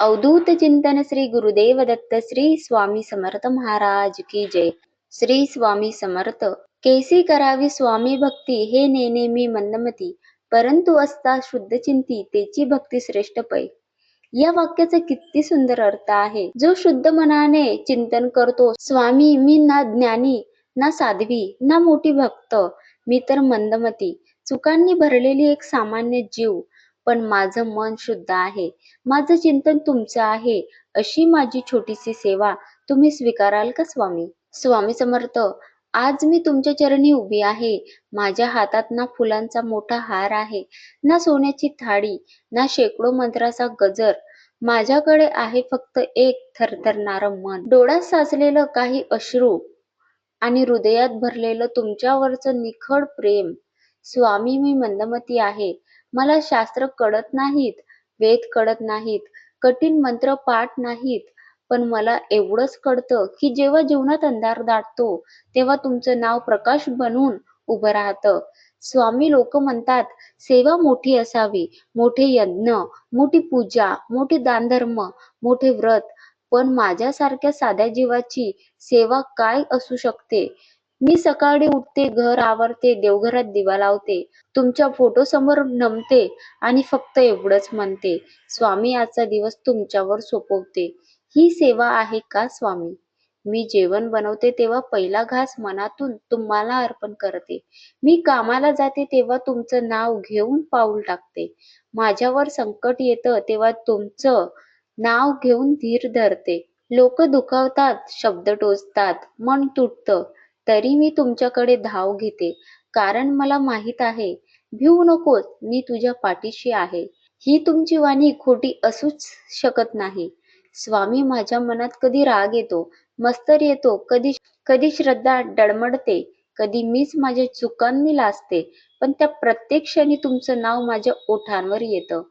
अवधूत चिंतन श्री गुरुदेव दत्त श्री स्वामी समर्थ महाराज की जय. श्री स्वामी समर्थ कैसी करावी स्वामी भक्ती? हे नेने मी मंदमती परंतु असता शुद्ध चिंती तेची भक्ती श्रेष्ठ पै. या वाक्याचा किती सुंदर अर्थ आहे. जो शुद्ध मनाने चिंतन करतो स्वामी मी ना ज्ञानी ना साध्वी ना मोठी भक्त मी तर मंदमती. चुकांनी भरलेली एक सामान्य जीव पण माझं मन शुद्ध आहे. माझं चिंतन तुमचं आहे. अशी माझी छोटीशी सेवा तुम्ही स्वीकाराल का स्वामी? स्वामी समर्थ आज मी तुमच्या चरणी उभी आहे. माझ्या हातात ना फुलांचा मोठा हार आहे ना सोन्याची थाळी ना शेकडो मंत्राचा गजर. माझ्याकडे आहे फक्त एक थरथरणारं मन. डोळ्यात साचलेलं काही अश्रू आणि हृदयात भरलेलं तुमच्यावरचं निखळ प्रेम. स्वामी मी मंदमती आहे. मला शास्त्र कळत नाहीत वेद कळत नाहीत कठीण मंत्र पाठ नाहीत. पण मला एवढंच कळतं की जेव्हा जीवनात अंधार दाटतो तेव्हा तुमचं नाव प्रकाश बनून उभं राहतं. स्वामी लोक म्हणतात सेवा मोठी असावी मोठे यज्ञ मोठी पूजा मोठे दानधर्म मोठे व्रत. पण माझ्यासारख्या साध्या जीवाची सेवा काय असू शकते? मी सकाळी उठते घर आवरते देवघरात दिवा लावते तुमच्या फोटो समोर नमते आणि फक्त एवढंच म्हणते स्वामी आजचा दिवस तुमच्यावर सोपवते. ही सेवा आहे का स्वामी मी जेवण बनवते तेव्हा पहिला घास मनातून तुम्हाला अर्पण करते. मी कामाला जाते तेव्हा तुमचं नाव घेऊन पाऊल टाकते. माझ्यावर संकट येतं तेव्हा तुमचं नाव घेऊन धीर धरते. लोक दुखावतात शब्द टोचतात मन तुटतं. तरी मी तुमच्याकडे धाव घेते. कारण मला माहीत आहे भिवू नकोस मी तुझ्या पाठीशी आहे. ही तुमची वाणी खोटी असूच शकत नाही. स्वामी माझ्या मनात कधी राग येतो मस्तर येतो कधी कधी श्रद्धा डडमडते कधी मीच माझ्या चुकांनी लाजते पण त्या प्रत्येक क्षणी तुमचं नाव माझ्या ओठांवर येतं.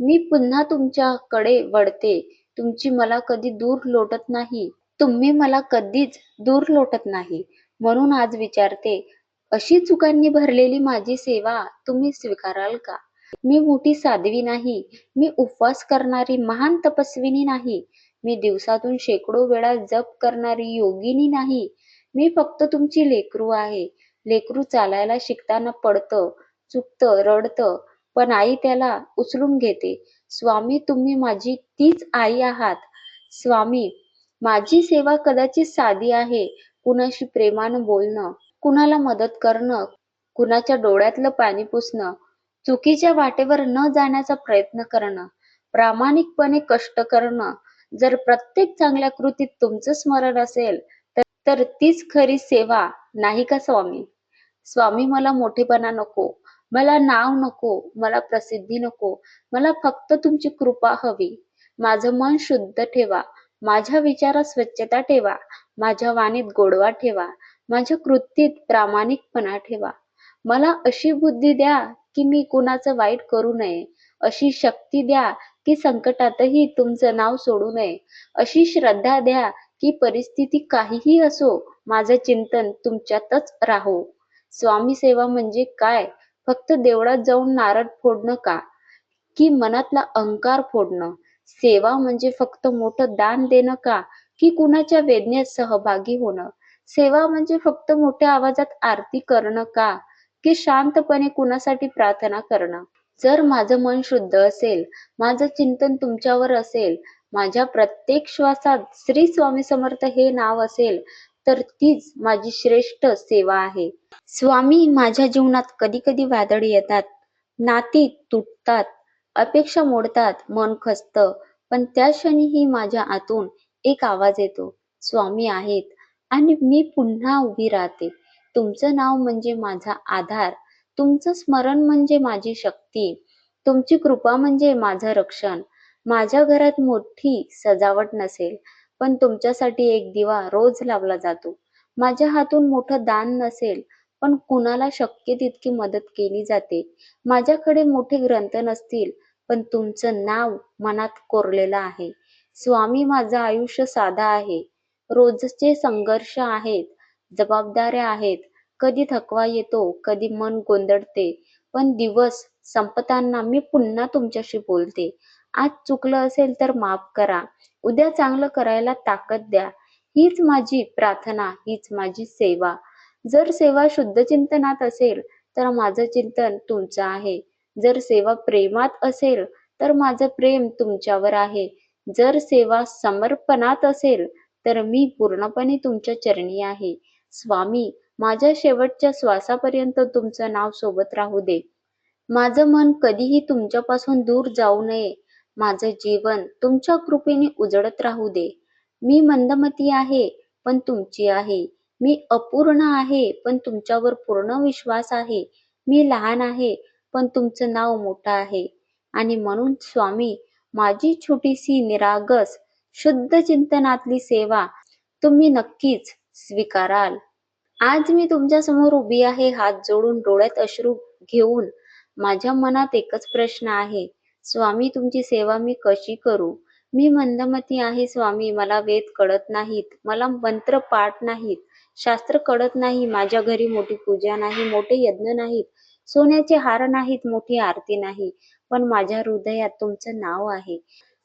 मी पुन्हा तुमच्याकडे वळते तुमची मला कधी दूर लोटत नाही तुम्ही मला कधीच दूर लोटत नाही. म्हणून आज विचारते अशी चुकांनी भरलेली माझी सेवा तुम्ही स्वीकाराल का? मी मोठी साध्वी नाही मी उपवास करणारी महान तपस्विनी नाही मी दिवसातून शेकडो वेळा जप करणारी योगिनी नाही मी फक्त तुमची लेकरू आहे. लेकरू चालायला शिकताना पडतं चुकतं रडतं पण आई त्याला उचलून घेते. स्वामी तुम्ही माझी तीच आई आहात. स्वामी माझी सेवा कदाचित साधी आहे कुणाशी प्रेमानं बोलणं कुणाला मदत करणं कुणाच्या डोळ्यातलं पाणी पुसणं चुकीच्या वाटेवर न जाण्याचा प्रयत्न करणं प्रामाणिकपणे कष्ट करणं. जर प्रत्येक चांगल्या कृतीत तुमचं स्मरण असेल तर तर तीच खरी सेवा नाही का स्वामी? स्वामी मला मोठेपणा नको मला नाव नको मला प्रसिद्धी नको मला फक्त तुमची कृपा हवी. माझं मन शुद्ध ठेवा. माझ्या विचारात स्वच्छता ठेवा. माझ्या वाणीत गोडवा ठेवा. माझ्या कृतीत प्रामाणिकपणा ठेवा. मला अशी बुद्धी द्या की मी कुणाचं वाईट करू नये. अशी शक्ती द्या की संकटातही तुमचं नाव सोडू नये. अशी श्रद्धा द्या की परिस्थिती काहीही असो माझं चिंतन तुमच्यातच राहो. स्वामी सेवा म्हणजे काय? फक्त देवळात जाऊन नारळ फोडणं का? की मनातला अहंकार फोडणं? सेवा म्हणजे फक्त मोठं दान देणं का? की कुणाच्या वेदनेत सहभागी होणं? सेवा म्हणजे फक्त मोठ्या आवाजात आरती करणं का? की शांतपणे कुणासाठी प्रार्थना करणं? जर माझं मन शुद्ध असेल माझं चिंतन तुमच्यावर असेल माझ्या प्रत्येक श्वासात श्री स्वामी समर्थ हे नाव असेल तर तीच माझी श्रेष्ठ सेवा आहे. स्वामी माझ्या जीवनात कधी कधी वादळ येतात नाती तुटतात अपेक्षा मोडतात मन खचतं. पण त्या क्षणीही माझ्या आतून एक आवाज येतो स्वामी आहेत आणि मी पुन्हा उभी राहते. तुमचं नाव म्हणजे माझा आधार. तुमचं स्मरण म्हणजे माझी शक्ती. तुमची कृपा म्हणजे माझं रक्षण. माझ्या घरात मोठी सजावट नसेल पण तुमच्यासाठी एक दिवा रोज लावला जातो. माझ्या हातून मोठं दान नसेल पण कुणाला शक्य तितकी मदत केली जाते? माझ्याकडे मोठे ग्रंथ नसतील पण तुमचं नाव मनात कोरलेलं आहे. स्वामी माझं आयुष्य साधा आहे. रोजचे संघर्ष आहेत जबाबदाऱ्या आहेत. कधी थकवा येतो कधी मन गोंधळते. पण दिवस संपताना मी पुन्हा तुमच्याशी बोलते. आज चुकलं असेल तर माफ करा. उद्या चांगलं करायला ताकद द्या. हीच माझी प्रार्थना हीच माझी सेवा. जर सेवा शुद्ध चिंतनात असेल तर माझं चिंतन तुमचं आहे. जर सेवा प्रेमात असेल तर माझं प्रेम तुमच्यावर आहे. जर सेवा समर्पणात असेल तर मी पूर्णपणे तुमच्या चरणी आहे. स्वामी माझ्या शेवटच्या श्वासापर्यंत तुमचं नाव सोबत राहू दे. माझं मन कधीही तुमच्यापासून दूर जाऊ नये. माझं जीवन तुमच्या कृपेने उजळत राहू दे. मी मंदमती आहे पण तुमची आहे. मी अपूर्ण आहे पण तुमच्यावर पूर्ण विश्वास आहे. मी लहान आहे पण तुमचं नाव मोठं आहे. आणि म्हणून स्वामी माझी छोटीशी निरागस शुद्ध चिंतनातली सेवा तुम्ही नक्कीच स्वीकाराल. आज मी तुमच्यासमोर उभी आहे हात जोडून डोळ्यात अश्रू घेऊन. माझ्या मनात एकच प्रश्न आहे. स्वामी तुमची सेवा मी कशी करू? मी मंदमती आहे स्वामी मला वेद कळत नाहीत मला मंत्र पाठ नाहीत. शास्त्र कळत नाही माझ्या घरी मोठी पूजा नाही मोठे यज्ञ नाहीत सोन्याचे हार नाहीत मोठी आरती नाही पण माझ्या हृदयात तुमचं नाव आहे.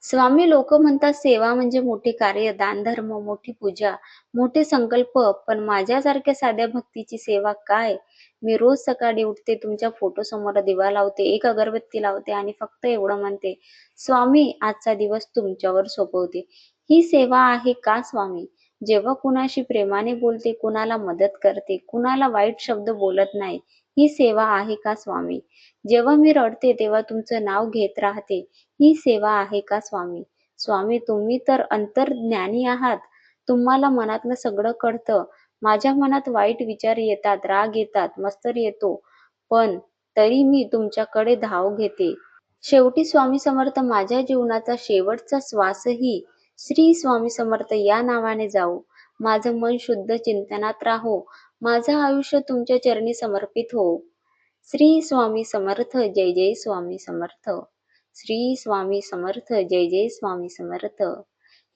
स्वामी लोक म्हणतात सेवा म्हणजे मोठे कार्य दानधर्म मोठी पूजा मोठे संकल्प पण माझ्यासारख्या साध्या भक्तीची सेवा काय? मी रोज सकाळी उठते तुमच्या फोटो समोर दिवा लावते एक अगरबत्ती लावते आणि फक्त एवढं म्हणते स्वामी आजचा दिवस तुमच्यावर सोपवते. ही सेवा आहे का स्वामी? जेव्हा कुणाशी प्रेमाने बोलते कुणाला मदत करते कुणाला वाईट शब्द बोलत नाही ही सेवा आहे का स्वामी? जेव्हा मी रडते तेव्हा तुमचं नाव घेत राहते ही सेवा आहे का स्वामी? स्वामी तुम्ही तर अंतर्ज्ञानी आहात. तुम्हाला मनातलं सगळं कळतं. माझ्या मनात वाईट विचार येतात राग येतात मस्तर येतो. पण तरी मी तुमच्याकडे धाव घेते. शेवटी स्वामी समर्थ माझ्या जीवनाचा शेवटचा श्वासही श्री स्वामी समर्थ या नावाने जाऊ. माझं मन शुद्ध चिंतनात राहो. माझं आयुष्य तुमच्या चरणी समर्पित हो. श्री स्वामी समर्थ जय जय स्वामी समर्थ. श्री स्वामी समर्थ जय जय स्वामी समर्थ.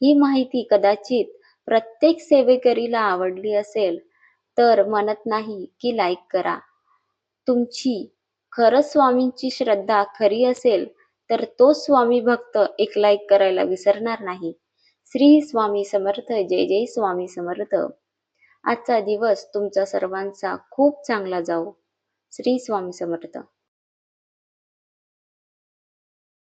ही माहिती कदाचित प्रत्येक सेवेकरीला आवडली असेल तर म्हणत नाही की लाईक करा. तुमची खरंच स्वामींची श्रद्धा खरी असेल तर तो स्वामी भक्त एक लाईक करायला विसरणार नाही. श्री स्वामी समर्थ जय जय स्वामी समर्थ. आजचा दिवस तुमचा सर्वांचा खूप चांगला जाऊ श्री स्वामी समर्थ.